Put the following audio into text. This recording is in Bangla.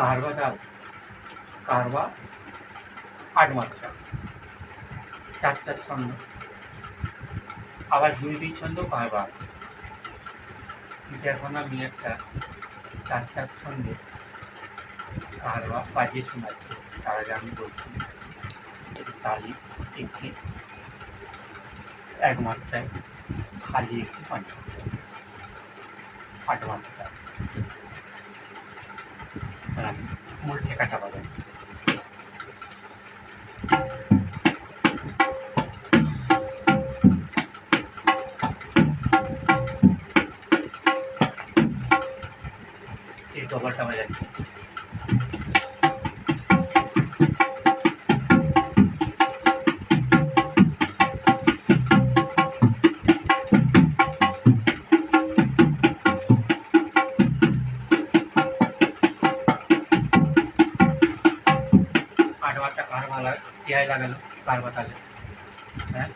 কারবা তাল কারবা আট মাত্রা চার চার ছন্দ। আবার দুই দুই ছন্দ কারবা আছে। কিন্তু এখন একটা, চার চার ছন্দে কারবা বাজিয়ে শোনাচ্ছি। তার আগে আমি বলছি তালি একটি এক মাত্রায় খালি একটি পাঁচ আট মাত্রায় আর মূল ঠেকাটা পাবেন এই ডবলটা বাজাচ্ছি আট বারটা কারবা লাগ টিয়াই লাগালো কারবা তালে হ্যাঁ?